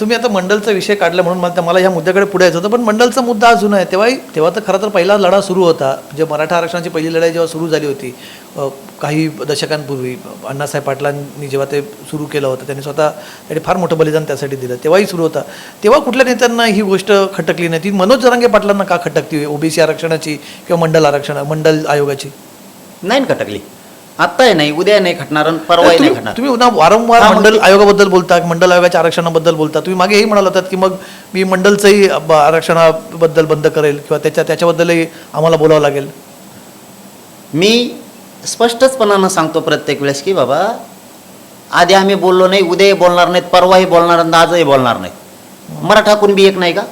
तुम्ही आता मंडलचा विषय काढला म्हणून मला मला ह्या मुद्द्याकडे पुढे यायचं होतं. पण मंडलचा मुद्दा अजून आहे. तेव्हाही तेव्हा तर खरं तर पहिला लढा सुरू होता. म्हणजे मराठा आरक्षणाची पहिली लढाई जेव्हा सुरू झाली होती काही दशकांपूर्वी अण्णासाहेब पाटलांनी जेव्हा ते सुरू केलं होतं त्यांनी स्वतः त्याने फार मोठं बलिदान त्यासाठी दिलं. तेव्हाही सुरू होता. तेव्हा कुठल्या नेत्यांना ही गोष्ट खटकली नाही? ती मनोज जरांगे पाटलांना का खटकती ओबीसी आरक्षणाची किंवा मंडल आरक्षण मंडल आयोगाची? नाही खटकली. आत्ताही नाही उद्या नाही खटणार आणि परवाही नाही खटणार तुम्ही ना वारंवार हा, मंडल आयोगाबद्दल बोलता मंडल आयोगाच्या आरक्षणाबद्दल बोलता. तुम्ही मागे हे म्हणाल होतात की मग मी मंडलचंही ब- आरक्षणाबद्दल बंद करेल किंवा त्याच्या त्याच्याबद्दलही आम्हाला बोलावं लागेल. मी स्पष्टचपणानं सांगतो प्रत्येक वेळेस की बाबा आधी आम्ही बोललो नाही उद्याही बोलणार नाहीत परवाही बोलणार आणि आजही बोलणार नाहीत. मराठा कुणबी एक नाही का?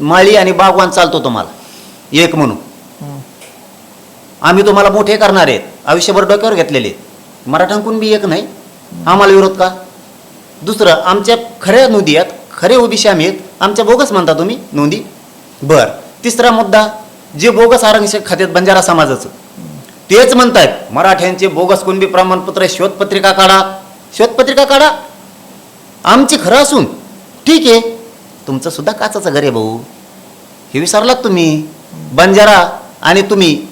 माळी आणि बागवान चालतो तुम्हाला एक म्हणून. आम्ही तुम्हाला मोठे करणार आहेत. आयुष्यभर डोक्यावर घेतलेले. आहेत. बी कुणबी एक नाही. आम्हाला विरोध का? दुसरं आमच्या खऱ्या नोंदी आहेत खरे ओबीसी आम्ही आहेत. आमच्या बोगस म्हणता तुम्ही नोंदी? बर. तिसरा मुद्दा जे बोगस आरक्षण खात्यात बंजारा समाजाचं. तेच म्हणतायत मराठ्यांचे बोगस कुणबी प्रमाणपत्र शोधपत्रिका काढा. शोधपत्रिका काढा. आमची खरं असून ठीक आहे. तुमचं सुद्धा काचाचं घर आहे भाऊ. हे विसरलात तुम्ही. बंजारा आणि तुम्ही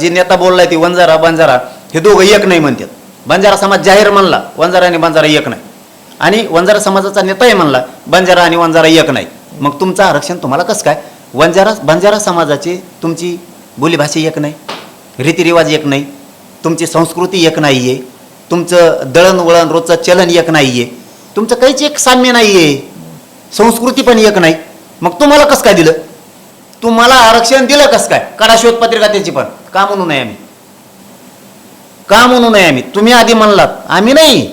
जी नेता बोललाय ती वंजारा बंजारा हे दोघं एक नाही म्हणतात. बंजारा समाज जाहीर म्हणला वंजारा आणि बंजारा एक नाही. आणि वंजारा समाजाचा नेताही म्हणला बंजारा आणि वंजारा एक नाही. मग तुमचं आरक्षण तुम्हाला कसं काय? वंजारा बंजारा समाजाची तुमची बोलीभाषा एक नाही रीतिरिवाज एक नाही तुमची संस्कृती एक नाही आहे तुमचं दळणवळण रोजचं चलन एक नाही आहे तुमचं काहीच एक साम्य नाही आहे संस्कृती पण एक नाही. मग तुम्हाला कसं काय दिलं? तुम्हाला आरक्षण दिलं कसं काय? कडा शोध पत्रिका त्याची पण. का म्हणू नये आम्ही का म्हणू नये आम्ही तुम्ही आधी म्हणलात आम्ही नाही.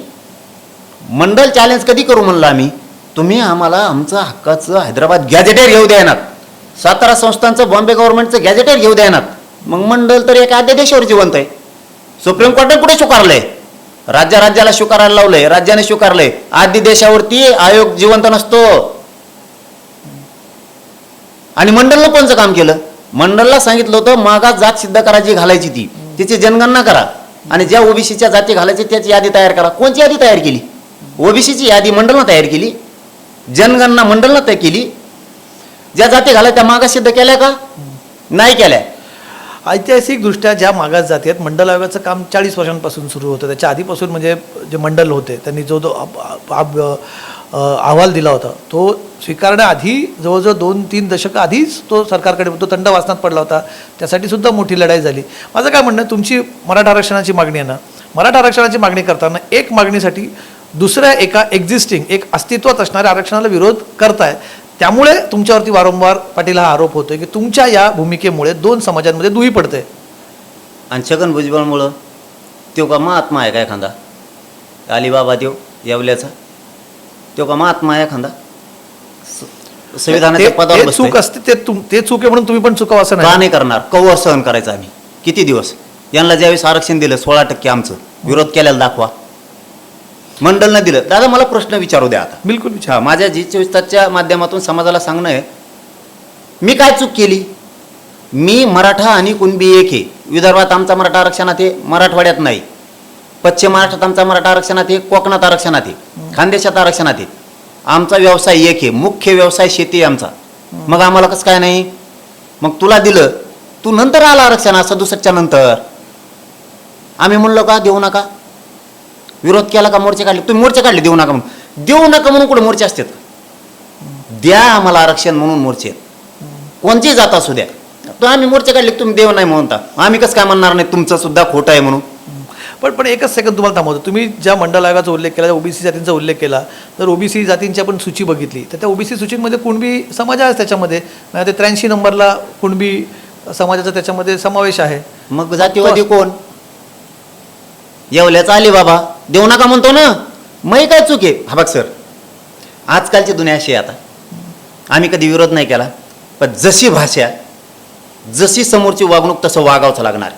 मंडल चॅलेंज कधी करू म्हणलं आम्ही? तुम्ही आम्हाला आमचं हक्काचं हैदराबाद गॅजेटेर घेऊ द्यायनात सातारा संस्थांचं बॉम्बे गव्हर्नमेंटचं गॅजेटेर घेऊ द्यायनात मग मंडल तर एका अध्यादेशावर जिवंत आहे. सुप्रीम कोर्टाने कुठे स्वीकारलंय? राज्य राज्याला स्वीकारायला लावलंय राज्याने स्वीकारलंय. आद्य देशावरती आयोग जिवंत नसतो. आणि मंडलनं कोणचं काम केलं? मंडळला सांगितलं होतं मागास जात सिद्ध करायची घालायची ती. तिची जनगणना करा. आणि ज्या ओबीसीच्या जाती घालायची त्याची यादी तयार करा. कोणची यादी तयार केली? ओबीसीची यादी मंडळनं तयार केली. जनगणना मंडळनं तयार केली. ज्या जाती घालाय त्या मागास सिद्ध केल्या का? नाही केल्या. ऐतिहासिकदृष्ट्या ज्या मागास जाती आहेत मंडल आयोगाचं काम चाळीस वर्षांपासून सुरू होतं. त्याच्या आधीपासून म्हणजे जे मंडल होते त्यांनी जो जो अहवाल दिला होता. तो स्वीकारण्याआधी जवळजवळ दोन तीन दशकं आधीच तो सरकारकडे तो थंड वाचनात पडला होता. त्यासाठी सुद्धा मोठी लढाई झाली. माझं काय म्हणणं तुमची मराठा आरक्षणाची मागणी आहे ना. मराठा आरक्षणाची मागणी करताना एक मागणीसाठी दुसऱ्या एका एक्झिस्टिंग एक अस्तित्वात असणाऱ्या आरक्षणाला विरोध करताय. त्यामुळे तुमच्यावरती वारंवार पाटील हा आरोप होतोय की तुमच्या या भूमिकेमुळे दोन समाजांमध्ये दुही पडते आणि छगन भुजबळमुळं तो का महात्मा आहे का एखादा? अलिबाबा देव येवल्याचा. तो का महात्मा आहे एखादा? संविधानाच्या ते- पदावर ते बसतोय. चूक असते ते तुम- ते चूक आहे म्हणून तुम्ही पण चुकावं असं का नाही नाही करणार? कवर सहन करायचं आम्ही. किती दिवस? यांना ज्यावेळेस आरक्षण दिलं सोळा टक्के आमचं. विरोध केलेला दाखवा. मंडलनं दिलं. दादा मला प्रश्न विचारू द्या आता. बिलकुल अच्छा माझ्या जी चोवीस तासच्या माध्यमातून समाजाला सांगणं आहे मी काय चूक केली? मी मराठा आणि कुणबी एक आहे. विदर्भात आमचा मराठा आरक्षणात आहे मराठवाड्यात नाही. पश्चिम महाराष्ट्रात आमचा मराठा आरक्षणात आहे कोकणात आरक्षणात आहे खानदेशात आरक्षणात आहे. आमचा व्यवसाय एक आहे मुख्य व्यवसाय शेती आहे आमचा. मग आम्हाला कसं काय नाही? मग तुला दिलं तू नंतर आला आरक्षण सदुसष्टच्या नंतर. आम्ही म्हणलो का देऊ नका. विरोध केला का मोर्चे काढले. तुम्ही मोर्चे काढले देऊ नका म्हणून. देऊ नका म्हणून कुठे मोर्चे असतात? द्या आम्हाला आरक्षण म्हणून मोर्चे. आहेत. जात असू द्या. तो आम्ही मोर्चे काढले तुम्ही देव नाही म्हणता आम्ही कसं काय म्हणणार नाही तुमचं सुद्धा खोटं आहे म्हणून. पण पण एकच सेकंद तुम्हाला थांबवतो. तुम्ही ज्या मंडल आयोगाचा उल्लेख केला ओबीसी जातींचा उल्लेख केला तर ओबीसी जातींची आपण सूची बघितली. तर त्या ओबीसी सूचीमध्ये कुणबी समाज आहे त्याच्यामध्ये? ते त्र्याऐंशी नंबरला कुणबी समाजाचा त्याच्यामध्ये समावेश आहे. मग जातीवादी कोण? येवल्याचा आली बाबा. देऊ नका म्हणतो ना. मग काय चूक आहे? हा बघ सर आजकालची दुनिया अशी आहे आता. आम्ही कधी विरोध नाही केला पण जशी भाषा जशी समोरची वागणूक तसं वागावंच लागणार.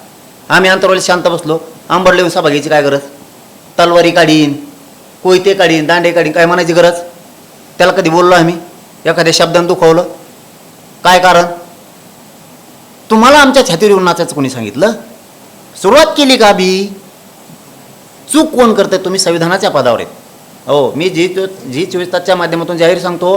आम्ही अंतरवाली शांत बसलो. आंबरले लिहून सभा घ्यायची काय गरज? तलवारी काढीन कोयते काढीन दांडे काढीन काय म्हणायची गरज? त्याला कधी बोललो आम्ही? एखाद्या शब्दानं दुखवलं? काय कारण? तुम्हाला आमच्या छातीवर येऊन नाचायचं कोणी सांगितलं? सुरुवात केली का बी? चूक कोण करते तुम्ही संविधानाच्या पदावर आहेत. हो मी जी जी चोवीस तासच्या माध्यमातून जाहीर सांगतो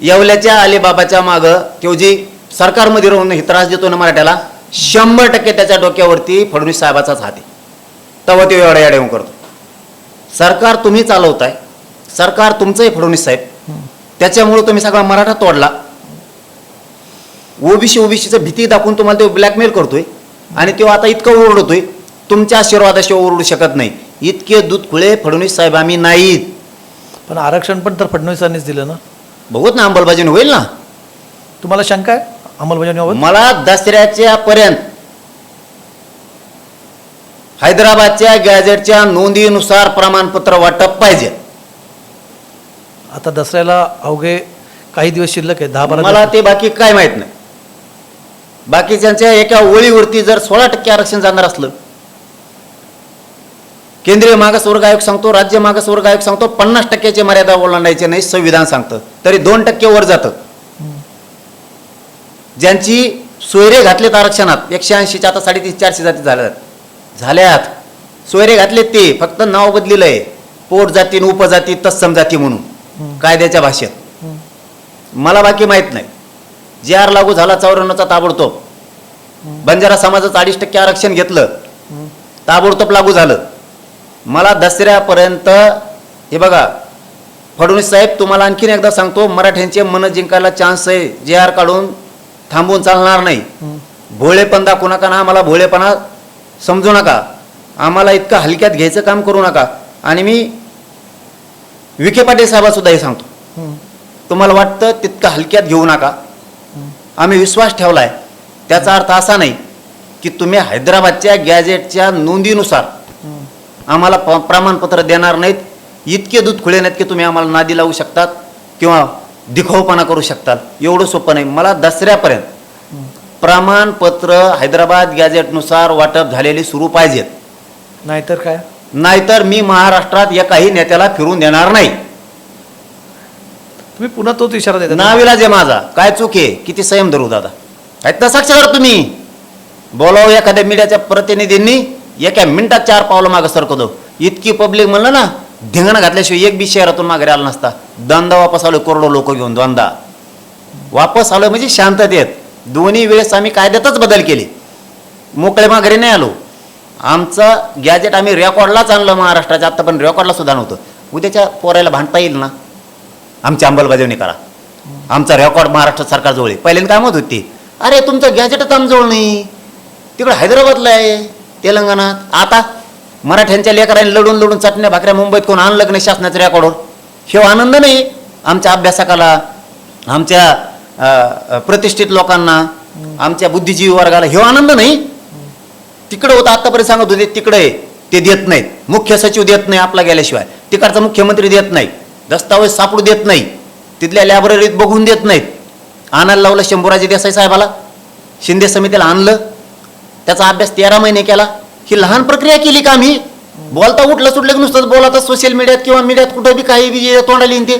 येवल्याच्या अलिबाबाच्या मागं किंवा जी सरकारमध्ये राहून हे त्रास देतो ना मराठ्याला शंभर टक्के त्याच्या डोक्यावरती फडणवीस साहेबाचाच हात आहे. तेव्हा तो एवढ्या येऊन करतो. सरकार तुम्ही चालवताय सरकार तुमचं आहे फडणवीस साहेब. त्याच्यामुळे तुम्ही सगळा मराठा तोडला. ओबीसी ओबीसीचं भीती दाखवून तुम्हाला तो ब्लॅकमेल करतोय आणि तो आता इतकं ओरडतोय तुमच्या आशीर्वादाशिवाय ओरडू शकत नाही. इतके दूध खुळे फडणवीस साहेब आम्ही नाहीत. पण आरक्षण पण तर फडणवीसांनीच दिलं ना? बघूत ना अंमलबजावणी होईल ना? तुम्हाला शंका आहे? अंमलबजावणीबाबत? मला दसऱ्याच्या पर्यंत हैदराबादच्या गॅजेटच्या नोंदीनुसार प्रमाणपत्र वाटप पाहिजे. आता दसऱ्याला अवघे काही दिवस शिल्लक आहे दहा बारा मला. ते बाकी काय माहीत नाही. बाकीच्यांच्या एका ओळीवरती जर सोळा टक्के आरक्षण जाणार असलं केंद्रीय मागासवर्ग आयोग सांगतो राज्य मागासवर्ग आयोग सांगतो पन्नास टक्क्याची मर्यादा ओलांडायची नाही संविधान सांगतं तरी दोन टक्के वर जातं. ज्यांची सोयरे घातलेत आरक्षणात एकशे ऐंशीच्या आता साडेतीस चारशे जाती झाल्यात. झाल्यात. सोयरे घातलेत ते फक्त नाव बदलेलं आहे पोट जाती उपजाती तत्सम जाती म्हणून. कायद्याच्या भाषेत. मला बाकी माहीत नाही. जे आर लागू झाला चौऱ्याण्णवचा ताबडतोब. बंजारा समाजाचं अडीच टक्के आरक्षण घेतलं. ताबडतोब लागू झालं. मला दसऱ्यापर्यंत हे बघा फडणवीस साहेब तुम्हाला आणखीन एकदा सांगतो मराठ्यांचे मन जिंकायला चान्स आहे. जे आर काढून थांबवून चालणार नाही. भोळेपण दाखवू नका ना आम्हाला भोळेपणा समजू नका. आम्हाला इतकं हलक्यात घ्यायचं काम करू नका. आणि मी विखे पाटील साहेबासुद्धा हे सांगतो. तुम्हाला वाटतं तितकं हलक्यात घेऊ नका. आम्ही विश्वास ठेवलाय. त्याचा अर्थ असा नाही की तुम्ही हैदराबादच्या गॅजेटच्या नोंदीनुसार आम्हाला प्रमाणपत्र देणार नाहीत. इतके दूध खुळे नाहीत की तुम्ही आम्हाला नादी लावू शकतात किंवा दिखाऊपणा करू शकतात. एवढं सोपं नाही. मला दसऱ्यापर्यंत प्रमाणपत्र हैदराबाद गॅजेटनुसार वाटप झालेली सुरू पाहिजेत. नाहीतर काय? नाहीतर मी महाराष्ट्रात एकाही नेत्याला फिरून देणार नाही. तुम्ही पुन्हा तोच इशारा देता. नाविलाज आहे माझा. काय चूक आहे? किती संयम धरू दादा? आहेत ना साक्षर तुम्ही? बोलाव एखाद्या मीडियाच्या प्रतिनिधींनी? एका मिनिटात चार पावलं मागं सरकतो इतकी पब्लिक म्हणलं ना धिंगण घातल्याशिवाय एक बी शहरातून माघारी आला नसता. दोनदा वापस आलो करोडो लोक घेऊन दोनदा वापस आलो म्हणजे शांततेत. दोन्ही वेळेस आम्ही कायद्यातच बदल केले. मोकळे माघारी नाही आलो. आमचं गॅजेट आम्ही रेकॉर्डलाच आणलं महाराष्ट्राच्या आता पण रेकॉर्डला सुद्धा नव्हतं. उद्याच्या पोरायला भांडता येईल ना? आमची अंमलबजावणी करा. आमचा रेकॉर्ड महाराष्ट्र सरकारजवळ आहे. पहिल्यांदा काय होती? अरे तुमचं गॅजेटच आमजवळ नाही. तिकडं हैदराबादला आहे तेलंगणात. आता मराठ्यांच्या लेकरांनी लढून लढून चटण्या भाकऱ्या मुंबईत कोण आणलं नाही शासनाच्या रेकॉर्डवर? हे आनंद नाही. आमच्या अभ्यासकाला आमच्या प्रतिष्ठित लोकांना आमच्या बुद्धिजीवी वर्गाला हे आनंद नाही. तिकडं होतं आतापर्यंत सांगत होते तिकडे ते देत नाहीत. मुख्य सचिव देत नाही आपला गेल्याशिवाय. तिकडचा मुख्यमंत्री देत नाही. दस्तावेज सापडू देत नाही. तिथल्या लायब्ररीत बघून देत नाहीत. आणायला लावलं शंभूराजे देसाई साहेबाला. शिंदे समितीला आणलं. त्याचा अभ्यास तेरा महिने केला. ही लहान प्रक्रिया केली का आम्ही? बोलता उठलं सुटलं की नुसतंच बोलता सोशल मीडियात किंवा मीडियात कुठं बी काही बी तोंडाला येईन ते.